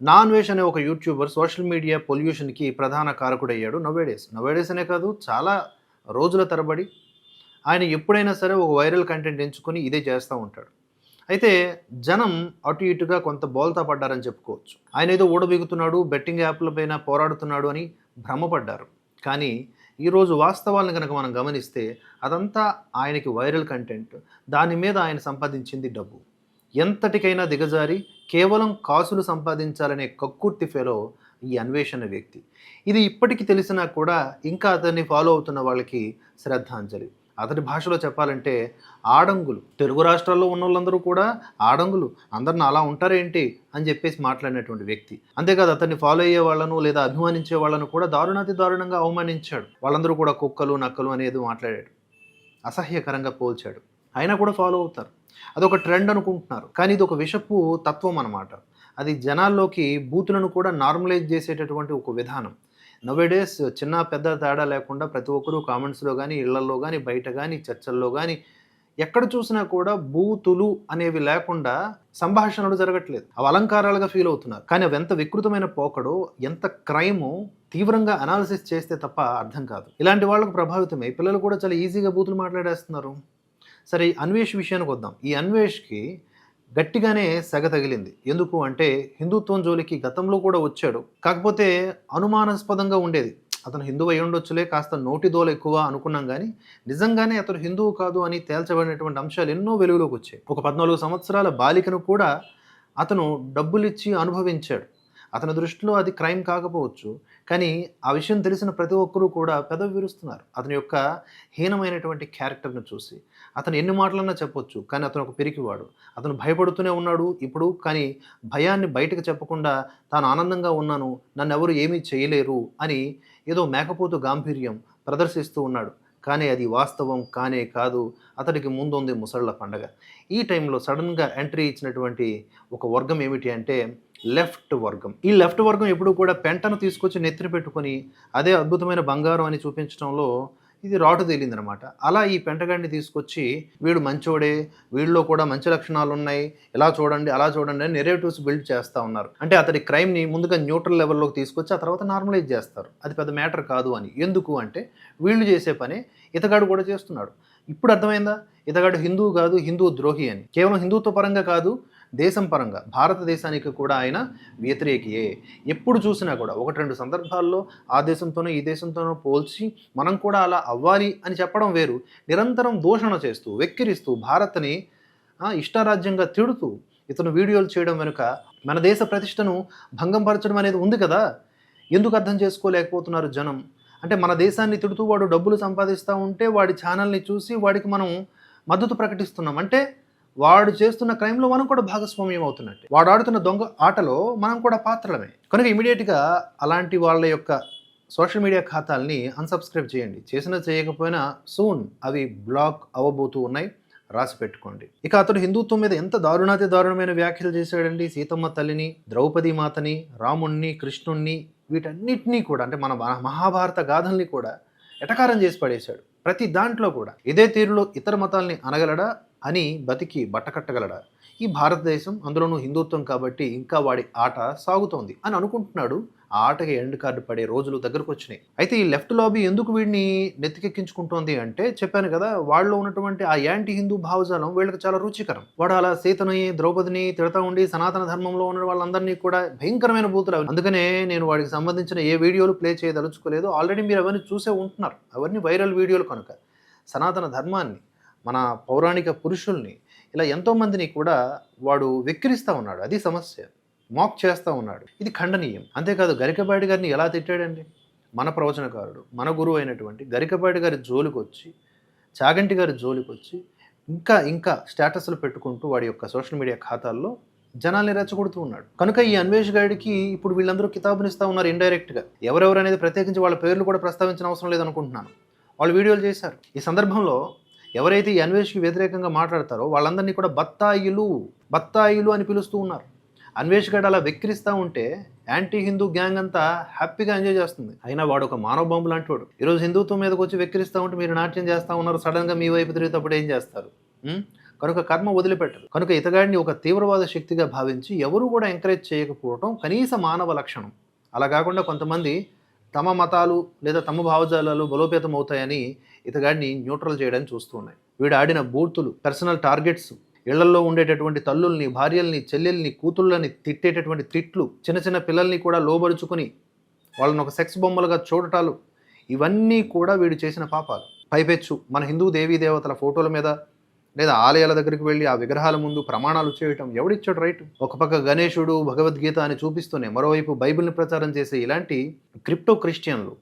Non వేష్ అనే ఒక YouTuber social media పొల్యూషన్కి ప్రధాన కారకుడయ్యాడు నవేడేస్. నవేడేస్ అనే కాదు చాలా రోజుల తరబడి ఆయన ఎప్పుడైనా సరే ఒక వైరల్ కంటెంట్ ఎంచుకొని ఇదే చేస్తూ ఉంటాడు. అయితే జనం అటు ఇటుగా కొంత బోల్తా పడ్డారని చెప్పుకోవచ్చు. ఆయన ఏదో ఊడబిగుతున్నాడు బెట్టింగ్ యాప్ల పైన పోరాడుతున్నాడు అని భ్రమపడ్డారు. కానీ ఈరోజు వాస్తవాలను కనుక మనం గమనిస్తే అదంతా ఆయనకి వైరల్ కంటెంట్. దాని మీద ఆయన సంపాదించింది డబ్బు. ఎంతటికైనా దిగజారి కేవలం కాసులు సంపాదించాలనే కక్కుర్తి ఫెలో ఈ అన్వేషణ వ్యక్తి. ఇది ఇప్పటికీ తెలిసినా కూడా ఇంకా అతన్ని ఫాలో అవుతున్న వాళ్ళకి శ్రద్ధాంజలి. అతని భాషలో చెప్పాలంటే ఆడంగులు. తెలుగు రాష్ట్రాల్లో ఉన్న వాళ్ళందరూ కూడా ఆడంగులు. అందరిని అలా ఉంటారేంటి అని చెప్పేసి మాట్లాడినటువంటి వ్యక్తి. అంతేకాదు అతన్ని ఫాలో అయ్యే వాళ్ళను లేదా అభిమానించే వాళ్ళను కూడా దారుణాతి దారుణంగా అవమానించాడు. వాళ్ళందరూ కూడా కుక్కలు నక్కలు అనేది మాట్లాడాడు. అసహ్యకరంగా పోల్చాడు. అయినా కూడా ఫాలో అవుతారు. అదొక ట్రెండ్ అనుకుంటున్నారు. కానీ ఇది ఒక విషపు తత్వం అన్నమాట. అది జనాల్లోకి బూతులను కూడా నార్మలైజ్ చేసేటటువంటి ఒక విధానం. నవేడేస్ చిన్న పెద్ద తేడా లేకుండా ప్రతి ఒక్కరూ కామెంట్స్లో కానీ ఇళ్ళలో కానీ బయట కానీ చర్చల్లో కానీ ఎక్కడ చూసినా కూడా బూతులు అనేవి లేకుండా సంభాషణలు జరగట్లేదు. అవి అలంకారాలుగా ఫీల్ అవుతున్నారు. కానీ అవి ఎంత వికృతమైన పోకడో ఎంత క్రైమో తీవ్రంగా అనాలిసిస్ చేస్తే తప్ప అర్థం కాదు. ఇలాంటి వాళ్ళకు ప్రభావితమై. పిల్లలు కూడా చాలా ఈజీగా బూతులు మాట్లాడేస్తున్నారు. సరే ఈ అన్వేష్ విషయానికి వద్దాం. ఈ అన్వేష్కి గట్టిగానే సెగ తగిలింది. ఎందుకు అంటే హిందుత్వం జోలికి గతంలో కూడా వచ్చాడు. కాకపోతే అనుమానాస్పదంగా ఉండేది. అతను హిందువు అయి ఉండొచ్చులే కాస్త నోటి దోల ఎక్కువ అనుకున్నాం కానీ నిజంగానే అతను హిందువు కాదు అని తేల్చబడినటువంటి అంశాలు ఎన్నో వెలుగులోకి వచ్చాయి. ఒక పద్నాలుగు సంవత్సరాల బాలికను కూడా అతను డబ్బులిచ్చి అనుభవించాడు. అతని దృష్టిలో అది క్రైమ్ కాకపోవచ్చు. కానీ ఆ విషయం తెలిసిన ప్రతి ఒక్కరూ కూడా పెదవి విరుస్తున్నారు. అతని యొక్క హీనమైనటువంటి క్యారెక్టర్ను చూసి. అతను ఎన్ని మాటలన్నా చెప్పొచ్చు కానీ అతను ఒక పిరికివాడు. అతను భయపడుతూనే ఉన్నాడు ఇప్పుడు కానీ భయాన్ని బయటకు చెప్పకుండా తాను ఆనందంగా ఉన్నాను నన్ను ఎవరు ఏమీ చేయలేరు అని ఏదో మేకపోతు గాంభీర్యం ప్రదర్శిస్తూ ఉన్నాడు. కానీ అది వాస్తవం కానే కాదు అతడికి ముందుంది ముసళ్ళ పండగ. ఈ టైంలో సడన్గా ఎంట్రీ ఇచ్చినటువంటి ఒక వర్గం ఏమిటి అంటే లెఫ్ట్ వర్గం. ఈ లెఫ్ట్ వర్గం ఎప్పుడు కూడా పెంటను తీసుకొచ్చి నెత్తిన పెట్టుకొని అదే అద్భుతమైన బంగారం అని చూపించడంలో ఇది రాటు తేలిందనమాట. అలా ఈ పెంటగాడిని తీసుకొచ్చి వీడు మంచోడే వీళ్ళలో కూడా మంచి లక్షణాలు ఉన్నాయి ఇలా చూడండి అలా చూడండి అని నెరేటివ్స్ బిల్డ్ చేస్తూ ఉన్నారు. అంటే అతడి క్రైమ్ని ముందుగా న్యూట్రల్ లెవెల్లోకి తీసుకొచ్చి ఆ తర్వాత నార్మలైజ్ చేస్తారు. అది పెద్ద మ్యాటర్ కాదు అని. ఎందుకు అంటే వీళ్ళు చేసే పని ఇతగాడు కూడా చేస్తున్నాడు. ఇప్పుడు అర్థమైందా? ఇతగాడు హిందూ కాదు హిందూ ద్రోహి అని. కేవలం హిందుత్వ పరంగా కాదు దేశం పరంగా భారతదేశానికి కూడా ఆయన వ్యతిరేకియే. ఎప్పుడు చూసినా కూడా ఒకటి రెండు సందర్భాల్లో ఆ దేశంతోనో ఈ దేశంతోనో పోల్చి మనం కూడా అలా అవ్వాలి అని చెప్పడం వేరు. నిరంతరం దూషణ చేస్తూ వెక్కిరిస్తూ భారత్ని ఇష్టారాజ్యంగా తిడుతూ ఇతను వీడియోలు చేయడం వెనుక మన దేశ ప్రతిష్టను భంగంపరచడం అనేది ఉంది కదా? ఎందుకు అర్థం చేసుకోలేకపోతున్నారు జనం? అంటే మన దేశాన్ని తిడుతూ వాడు డబ్బులు సంపాదిస్తూ ఉంటే వాడి ఛానల్ని చూసి వాడికి మనం మద్దతు ప్రకటిస్తున్నాం. అంటే వాడు చేస్తున్న క్రైమ్లో మనం కూడా భాగస్వామ్యం అవుతున్నట్టు. వాడు ఆడుతున్న దొంగ ఆటలో మనం కూడా పాత్రలమే. కనుక ఇమీడియట్గా అలాంటి వాళ్ళ యొక్క సోషల్ మీడియా ఖాతాల్ని అన్సబ్స్క్రైబ్ చేయండి. చేసినా చేయకపోయినా సూన్ అవి బ్లాక్ అవ్వబోతూ ఉన్నాయి. రాసి పెట్టుకోండి. ఇక అతడు హిందుత్వం మీద ఎంత దారుణాతి దారుణమైన వ్యాఖ్యలు చేశాడండి. సీతమ్మ తల్లిని ద్రౌపది మాతని రాముణ్ణి కృష్ణుణ్ణి వీటన్నిటినీ కూడా అంటే మన మన మహాభారత గాథల్ని కూడా ఎటకారం చేసి పడేశాడు. ప్రతి దాంట్లో కూడా. ఇదే తీరులో ఇతర మతాల్ని అనగలడా? అని బతికి బట్టకట్టగలడా ఈ భారతదేశం అందులోనూ హిందుత్వం కాబట్టి ఇంకా వాడి ఆట సాగుతోంది అని అనుకుంటున్నాడు. ఆ ఆటకి ఎండ్ కార్డు పడే రోజులు దగ్గరకు వచ్చినాయి అయితే ఈ లెఫ్ట్ లాబీ ఎందుకు వీడిని నెత్తికెక్కించుకుంటోంది అంటే చెప్పాను కదా వాళ్ళలో ఉన్నటువంటి ఆ యాంటీ హిందూ భావజాలం వీళ్ళకి చాలా రుచికరం. వాడు అలా సీతని ద్రౌపదిని తిడతా ఉండి సనాతన ధర్మంలో ఉన్న వాళ్ళందరినీ కూడా భయంకరమైన బూతులు అవి. అందుకనే నేను వాడికి సంబంధించిన ఏ వీడియోలు ప్లే చేయదలుచుకోలేదు. ఆల్రెడీ మీరు అవన్నీ చూసే ఉంటున్నారు. అవన్నీ వైరల్ వీడియోలు కనుక సనాతన ధర్మాన్ని మన పౌరాణిక పురుషుల్ని ఇలా ఎంతోమందిని కూడా వాడు వెక్కిరిస్తూ ఉన్నాడు. అది సమస్య. మాక్ చేస్తూ ఉన్నాడు. ఇది ఖండనీయం. అంతేకాదు గరికపాటి గారిని ఎలా తిట్టాడండి? మన ప్రవచనకారుడు మన గురువు అయినటువంటి గరికపాటి గారి జోలికి వచ్చి చాగంటి గారి జోలికి వచ్చి ఇంకా ఇంకా స్టేటస్లు పెట్టుకుంటూ వాడి యొక్క సోషల్ మీడియా ఖాతాల్లో జనాల్ని రెచ్చగొడుతూ ఉన్నాడు. కనుక ఈ అన్వేష్ గాడికి ఇప్పుడు వీళ్ళందరూ కితాబునిస్తూ ఉన్నారు ఇండైరెక్ట్గా. ఎవరెవరు అనేది ప్రత్యేకించి వాళ్ళ పేర్లు కూడా ప్రస్తావించిన అవసరం లేదనుకుంటున్నాను. వాళ్ళు వీడియోలు చేశారు. ఈ సందర్భంలో ఎవరైతే ఈ అన్వేష్కి వ్యతిరేకంగా మాట్లాడతారో వాళ్ళందరినీ కూడా బత్తాయిలు బత్తాయిలు అని పిలుస్తూ ఉన్నారు. అన్వేష్ గడ్ అలా వెక్కిరిస్తూ ఉంటే యాంటీ హిందూ గ్యాంగ్ అంతా హ్యాపీగా ఎంజాయ్ చేస్తుంది. అయినా వాడు ఒక మానవ బాంబు లాంటి వాడు ఈరోజు హిందుత్వం మీదకి వచ్చి వెక్కిరిస్తూ ఉంటే మీరు నాట్యం చేస్తూ ఉన్నారు సడన్గా మీ వైపు తిరిగేటప్పుడు ఏం చేస్తారు? కనుక కర్మ వదిలిపెట్టరు. కనుక ఇతగాడిని ఒక తీవ్రవాద శక్తిగా భావించి ఎవరు కూడా ఎంకరేజ్ చేయకపోవటం కనీస మానవ లక్షణం. అలా కాకుండా కొంతమంది తమ మతాలు లేదా తమ భావజాలాలు బలోపేతం అవుతాయని ఇతగాడిని న్యూట్రల్ చేయడానికి చూస్తూ ఉన్నాయి వీడు ఆడిన బూతులు పర్సనల్ టార్గెట్స్ ఇళ్ళలో ఉండేటటువంటి తల్లుల్ని భార్యల్ని చెల్లెల్ని కూతుళ్ళని తిట్టేటటువంటి తిట్లు చిన్న చిన్న పిల్లల్ని కూడా లోబరుచుకుని వాళ్ళని ఒక సెక్స్ బొమ్మలుగా చూడటాలు ఇవన్నీ కూడా వీడు చేసిన పాపాలు. పైపెచ్చు మన హిందూ దేవీ దేవతల ఫోటోల మీద లేదా ఆలయాల దగ్గరికి వెళ్ళి ఆ విగ్రహాల ముందు ప్రమాణాలు చేయటం ఎవడిచ్చాడు రైట్? ఒక పక్క గణేశుడు భగవద్గీత అని చూపిస్తూనే మరోవైపు బైబిల్ని ప్రచారం చేసే ఇలాంటి క్రిప్టో క్రిస్టియన్లు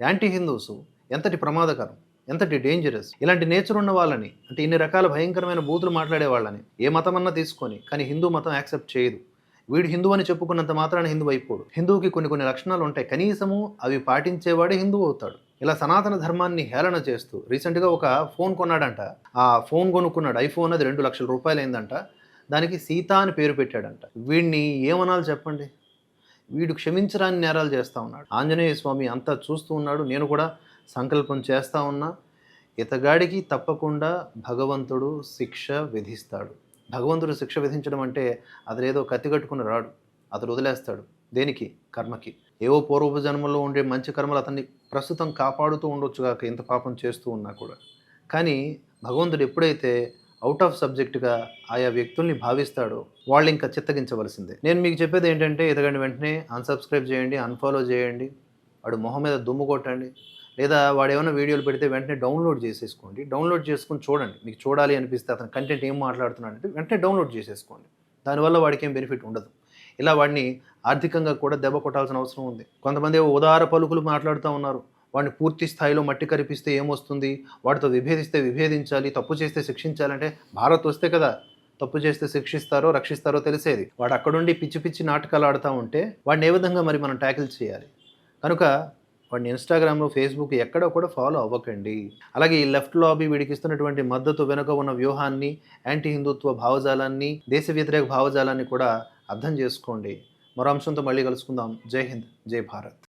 యాంటీ హిందూస్ ఎంతటి ప్రమాదకరం ఎంతటి డేంజరస్ ఇలాంటి నేచర్ ఉన్న వాళ్ళని అంటే ఇన్ని రకాల భయంకరమైన బూతులు మాట్లాడే వాళ్ళని ఏ మతం అన్నా తీసుకొని కానీ హిందూ మతం యాక్సెప్ట్ చేయదు. వీడు హిందూ అని చెప్పుకున్నంత మాత్రాన హిందూ అయిపోడు. హిందువుకి కొన్ని కొన్ని లక్షణాలు ఉంటాయి. కనీసము అవి పాటించేవాడే హిందువు అవుతాడు. ఇలా సనాతన ధర్మాన్ని హేళన చేస్తూ రీసెంట్గా ఒక ఫోన్ కొన్నాడంట. ఆ ఫోన్ కొనుక్కున్నాడు. ఐఫోన్ అది రెండు లక్షల రూపాయలు అయిందంట దానికి సీత అని పేరు పెట్టాడంట. వీడిని ఏమనాలి చెప్పండి? వీడు క్షమించరాని నేరాలు చేస్తూ ఉన్నాడు. ఆంజనేయ స్వామి అంతా చూస్తూ ఉన్నాడు. నేను కూడా సంకల్పం చేస్తూ ఉన్నా. ఇతగాడికి తప్పకుండా భగవంతుడు శిక్ష విధిస్తాడు. భగవంతుడు శిక్ష విధించడం అంటే అతడేదో కత్తి కట్టుకుని రాడు. అతడు వదిలేస్తాడు. దేనికి? కర్మకి. ఏవో పూర్వపు జన్మలో ఉండే మంచి కర్మలు అతన్ని ప్రస్తుతం కాపాడుతూ ఉండొచ్చు కాక ఇంత పాపం చేస్తూ ఉన్నా కూడా. కానీ భగవంతుడు ఎప్పుడైతే అవుట్ ఆఫ్ సబ్జెక్టుగా ఆయా వ్యక్తుల్ని భావిస్తాడో వాళ్ళు ఇంకా చిత్తగించవలసిందే. నేను మీకు చెప్పేది ఏంటంటే ఎదగండి వెంటనే అన్సబ్స్క్రైబ్ చేయండి అన్ఫాలో చేయండి వాడు మొహం మీద దుమ్ము కొట్టండి లేదా వాడు ఏమైనా వీడియోలు పెడితే వెంటనే డౌన్లోడ్ చేసేసుకోండి. డౌన్లోడ్ చేసుకుని చూడండి. మీకు చూడాలి అనిపిస్తే అతను కంటెంట్ ఏం మాట్లాడుతున్నాడు అంటే వెంటనే డౌన్లోడ్ చేసేసుకోండి. దానివల్ల వాడికి ఏం బెనిఫిట్ ఉండదు. ఇలా వాడిని ఆర్థికంగా కూడా దెబ్బ కొట్టాల్సిన అవసరం ఉంది. కొంతమంది ఉదార పలుకులు మాట్లాడుతూ ఉన్నారు. వాడిని పూర్తి స్థాయిలో మట్టి కరిపిస్తే ఏమొస్తుంది? వాటితో విభేదిస్తే విభేదించాలి తప్పు చేస్తే శిక్షించాలంటే భారత్ వస్తే కదా తప్పు చేస్తే శిక్షిస్తారో రక్షిస్తారో తెలిసేది. వాడు అక్కడుండి పిచ్చి పిచ్చి నాటకాలు ఆడుతూ ఉంటే వాడిని ఏ విధంగా మరి మనం ట్యాకిల్ చేయాలి? కనుక వాడిని ఇన్స్టాగ్రామ్లో ఫేస్బుక్ ఎక్కడ కూడా ఫాలో అవ్వకండి. అలాగే ఈ లెఫ్ట్ లాబీ వీడికి ఇస్తున్నటువంటి మద్దతు వెనుక ఉన్న వ్యూహాన్ని యాంటీ హిందుత్వ భావజాలాన్ని దేశ వ్యతిరేక భావజాలాన్ని కూడా అర్థం చేసుకోండి. మరో అంశంతో మళ్ళీ కలుసుకుందాం. జై హింద్ జై భారత్.